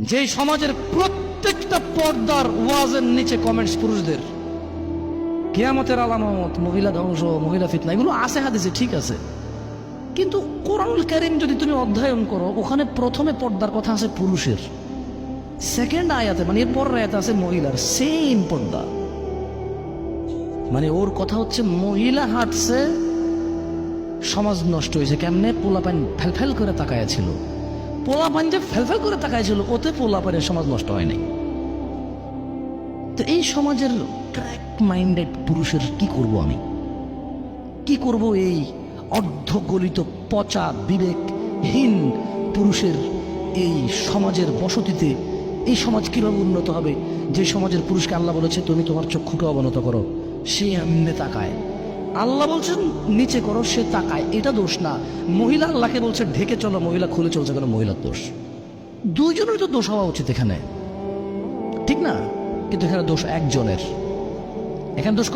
যে সমাজের প্রত্যেকটা পর্দার ওয়াজের নিচে কমেন্টস পুরুষদের। কেয়ামতের আলামত, মহিলা ধ্বংস, মহিলা ফিতনা, এগুলো আছে হাদিসে, ঠিক আছে। কিন্তু কোরআনুল কারিম যদি তুমি অধ্যয়ন করো, ওখানে প্রথমে পর্দার কথা আছে পুরুষের। সেকেন্ড আয়াতে মানে এর পরের আয়াতে আছে মহিলার সেম পর্দা। মানে ওর কথা হচ্ছে, মহিলা হাঁটছে, সমাজ নষ্ট হয়েছে, কেমনে? পোলাপান ফেলফেল করে তাকায়া ছিল। পোলাপান যে ফেলফেল করে তাকায় ছিল ওতে পোলাপানের সমাজ নষ্ট হয় নাই। তো এই সমাজের ক্র্যাক মাইন্ডেড পুরুষের কি করব আমি? কি করব এই অর্ধগলিত পচা বিবেকহীন পুরুষের এই সমাজের বসতিতে? এই সমাজ কীভাবে উন্নত হবে? যে সমাজের পুরুষকে আল্লাহ বলেছে, তুমি তোমার চক্ষুকে অবনত করো। সে এমনি তাকায়। আল্লাহ বলছেন, নিচে করো, সে তাকায়। এটা দোষ না। মহিলা আল্লাহকে বলছে, ঢেকে চলো, মহিলা খুলে চলছে কেন? মহিলার দোষ। দুইজনের তো দোষ হওয়া উচিত এখানে। ঠিক না? কিন্তু এখানে দোষ একজনের। এখানে দোষ